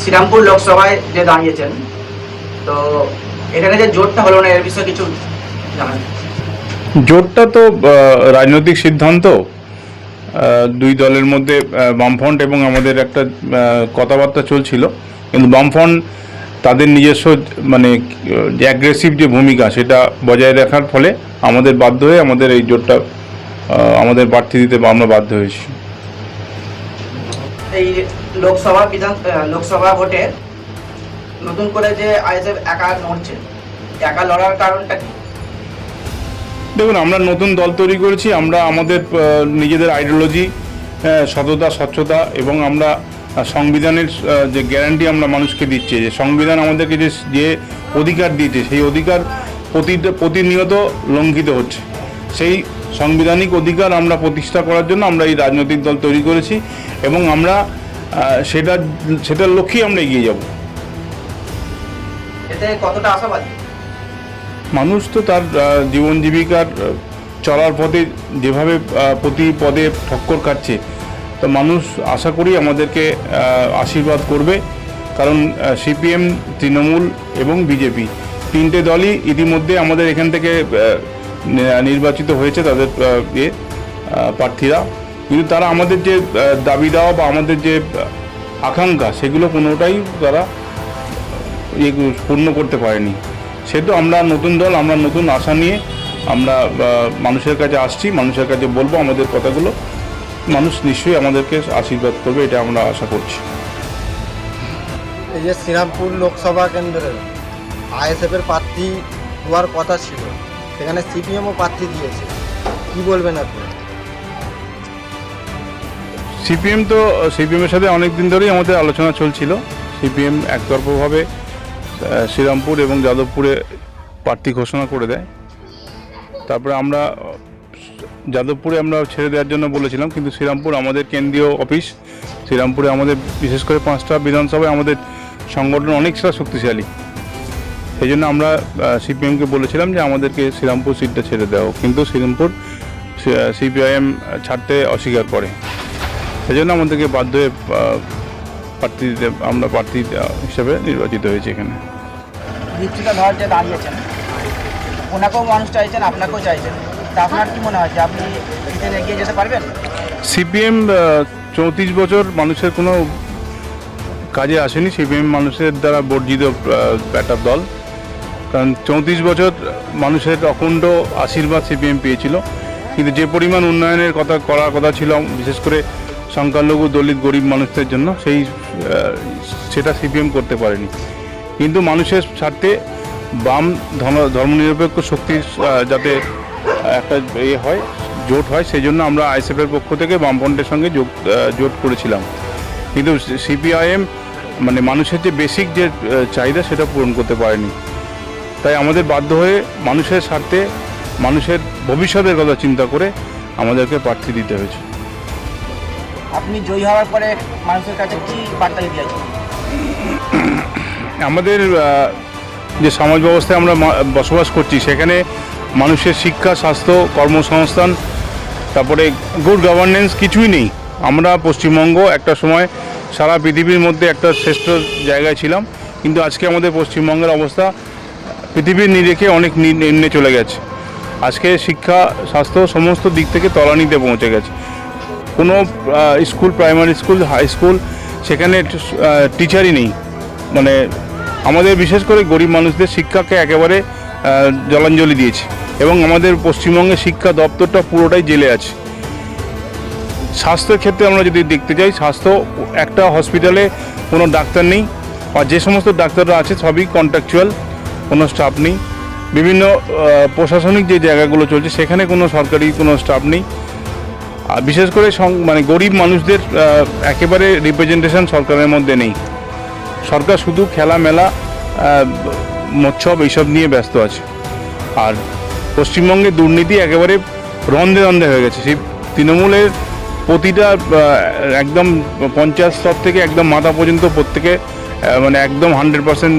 শ্রীরামপুর লোকসভায় যে দাঁড়িয়েছেন তো এখানে যে জোটটা হলো না এর বিষয়ে কিছু জানান। জোটটা তো রাজনৈতিক সিদ্ধান্ত। দুই দলের মধ্যে বামফ্রন্ট এবং আমাদের একটা কথাবার্তা চলছিল। কিন্তু বামফ্রন্ট তাদের নিজস্ব মানে যে অ্যাগ্রেসিভ যে ভূমিকা সেটা বজায় রাখার ফলে আমাদের বাধ্য হয়ে আমাদের এই জোটটা আমাদের প্রার্থী দিতে আমরা বাধ্য হয়েছি। এই লোকসভা বিধান লোকসভা ভোটে নতুন করে যে আইএসএফ একা লড়ছে, একা লড়ার কারণটা কি? দেখুন, আমরা নতুন দল তৈরি করেছি, আমরা আমাদের নিজেদের আইডিওলজি সততা, স্বচ্ছতা এবং আমরা সংবিধানের যে গ্যারান্টি আমরা মানুষকে দিচ্ছি, যে সংবিধান আমাদেরকে যে যে অধিকার দিয়েছে, সেই অধিকার প্রতি, প্রতিনিয়ত লঙ্ঘিত হচ্ছে। সেই সাংবিধানিক অধিকার আমরা প্রতিষ্ঠা করার জন্য আমরা এই রাজনৈতিক দল তৈরি করেছি এবং আমরা সেটা সেটার লক্ষ্যেই আমরা এগিয়ে যাব। কতটা আশাবাদী? মানুষ তো তার জীবন জীবিকার চলার পথে যেভাবে প্রতি পদে ঠক্কর খাচ্ছে তো মানুষ আশা করি আমাদেরকে আশীর্বাদ করবে। কারণ সিপিএম তৃণমূল এবং বিজেপি তিনটে দলই ইতিমধ্যে আমাদের এখান থেকে নির্বাচিত হয়েছে তাদের ইয়ে প্রার্থীরা। কিন্তু তারা আমাদের যে দাবি দেওয়া বা আমাদের যে আকাঙ্ক্ষা, সেগুলো কোনোটাই তারা পূর্ণ করতে পারেনি। সেহেতু আমরা নতুন দল, আমরা নতুন আশা নিয়ে আমরা মানুষের কাছে আসছি, মানুষের কাছে বলব আমাদের কথাগুলো। মানুষ নিশ্চয়ই আমাদেরকে আশীর্বাদ করবে, এটা আমরা আশা করছি। এই যে শ্রীরামপুর লোকসভা কেন্দ্রের আইএসএফ এর প্রার্থী হওয়ার কথা ছিল, সেখানে সিপিএমও প্রার্থী দিয়েছে। কি বলবেন আপনি? সিপিএম তো, সিপিএমের সাথে অনেক দিন ধরেই আমাদের আলোচনা চলছিল। সিপিএম একতরফভাবে শ্রীরামপুর এবং যাদবপুরে প্রার্থী ঘোষণা করে দেয়। তারপরে আমরা, যাদবপুরে আমরা ছেড়ে দেওয়ার জন্য বলেছিলাম, কিন্তু শ্রীরামপুর আমাদের কেন্দ্রীয় অফিস। শ্রীরামপুরে আমাদের, বিশেষ করে পাঁচটা বিধানসভায় আমাদের সংগঠন অনেকটা শক্তিশালী। সেই জন্য আমরা সিপিএমকে বলেছিলাম যে আমাদেরকে শ্রীরামপুর সিটটা ছেড়ে দাও কিন্তু শ্রীরামপুর সিপিআইএম ছাড়তে অস্বীকার করে। সেই জন্য আমাদেরকে বাধ্য হয়ে প্রার্থী আমরা প্রার্থী হিসেবে নির্বাচিত হয়েছি এখানে। দীপ্তিতা ধর যে দাঁড়িয়েছেন ওনাকেও মানুষ চাইছেন আপনাকেও চাইছেন। তা আপনার কি মনে হয় যে আপনি জিতে এগিয়ে যেতে পারবেন? সিপিএম চৌত্রিশ বছর মানুষের কোনো কাজে আসেনি। সিপিএম মানুষের দ্বারা বর্জিত একটা দল। কারণ চৌত্রিশ বছর মানুষের অখণ্ড আশীর্বাদ সিপিএম পেয়েছিল। কিন্তু যে পরিমাণ উন্নয়নের কথা করার কথা ছিল বিশেষ করে সংখ্যালঘু দলিত গরিব মানুষদের জন্য সেই সেটা সিপিএম করতে পারেনি। কিন্তু মানুষের স্বার্থে বাম ধর্ম- ধর্মনিরপেক্ষ শক্তির আহ, যাতে একটা ইয়ে হয় জোট হয় সেই জন্য আমরা আইএসএফের পক্ষ থেকে বামফ্রন্টের সঙ্গে যোগ জোট করেছিলাম। কিন্তু সিপিআইএম মানে মানুষের যে বেসিক যে চাহিদা সেটা পূরণ করতে পারেনি। তাই আমাদের বাধ্য হয়ে মানুষের স্বার্থে মানুষের ভবিষ্যতের কথা চিন্তা করে আমাদেরকে প্রার্থী দিতে হয়েছে। আপনি জয়ী হওয়ার পরে মানুষের কাছে কি বার্তা দিতে চাইছেন? আমাদের যে সমাজ ব্যবস্থায় আমরা বসবাস করছি, সেখানে মানুষের শিক্ষা, স্বাস্থ্য, কর্মসংস্থান, তারপরে গুড গভর্নেন্স কিছুই নেই। আমরা পশ্চিমবঙ্গ একটা সময় সারা পৃথিবীর মধ্যে একটা শ্রেষ্ঠ জায়গায় ছিলাম, কিন্তু আজকে আমাদের পশ্চিমবঙ্গের অবস্থা পৃথিবীর নিরেখে অনেক নিম্নে চলে গেছে। আজকে শিক্ষা, স্বাস্থ্য সমস্ত দিক থেকে তলানিতে পৌঁছে গেছে। কোনো school primary school high school সেখানে টিচারই নেই। মানে আমাদের বিশেষ করে গরিব মানুষদের শিক্ষাকে একেবারে জলাঞ্জলি দিয়েছে। এবং আমাদের পশ্চিমবঙ্গের শিক্ষা দপ্তরটা পুরোটাই জেলে আছে। স্বাস্থ্যের ক্ষেত্রে আমরা যদি দেখতে যাই, স্বাস্থ্য একটা হসপিটালে কোনো ডাক্তার নেই। আর যে সমস্ত ডাক্তাররা আছে, সবই কন্ট্রাকচুয়াল কোনো স্টাফ নেই। বিভিন্ন প্রশাসনিক যে জায়গাগুলো চলছে, সেখানে কোনো সরকারি কোনো স্টাফ নেই। আর বিশেষ করে মানে গরিব মানুষদের একেবারে রিপ্রেজেন্টেশন সরকারের মধ্যে নেই। সরকার শুধু খেলা, মেলা মৎসব এইসব নিয়ে ব্যস্ত আছে। আর পশ্চিমবঙ্গে দুর্নীতি একেবারে রন্ধে রন্ধে হয়ে গেছে। সেই তৃণমূলের প্রতিটা একদম পঞ্চায়েত স্তর থেকে একদম মাথা পর্যন্ত প্রত্যেকে মানে একদম হান্ড্রেড পার্সেন্ট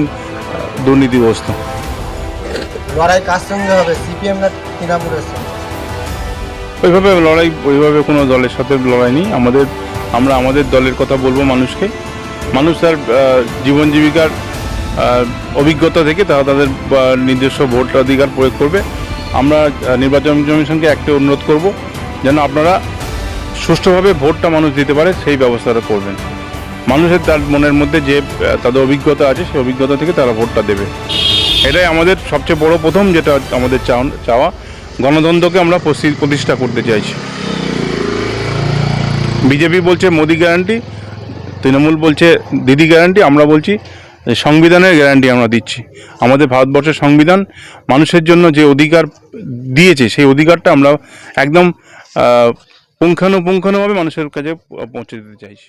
দুর্নীতিগ্রস্ত। লড়াই কার সঙ্গে হবে? সিপিএম না তৃণমূলের সঙ্গে? ওইভাবে লড়াই, ওইভাবে কোনো দলের সাথে লড়াই নেই। আমাদের, আমরা আমাদের দলের কথা বলব মানুষকে। মানুষ তার জীবন জীবিকার অভিজ্ঞতা থেকে তারা তাদের নিজস্ব ভোটাধিকার প্রয়োগ করবে। আমরা নির্বাচন কমিশনকে একটা অনুরোধ করব, যেন আপনারা সুষ্ঠুভাবে ভোটটা মানুষ দিতে পারে, সেই ব্যবস্থাটা করবেন। মানুষের তার মনের মধ্যে যে তাদের অভিজ্ঞতা আছে, সেই অভিজ্ঞতা থেকে তারা ভোটটা দেবে। এটাই আমাদের সবচেয়ে বড় প্রথম, যেটা আমাদের চাও- চাওয়া। গণতন্ত্রকে আমরা প্রতিষ্ঠা করতে চাইছি। বিজেপি বলছে মোদি গ্যারান্টি তৃণমূল বলছে দিদি গ্যারান্টি আমরা বলছি সংবিধানের গ্যারান্টি আমরা দিচ্ছি। আমাদের ভারতবর্ষের সংবিধান মানুষের জন্য যে অধিকার দিয়েছে, সেই অধিকারটা আমরা একদম পুঙ্খানুপুঙ্খানুভাবে মানুষের কাছে পৌঁছে দিতে চাইছি।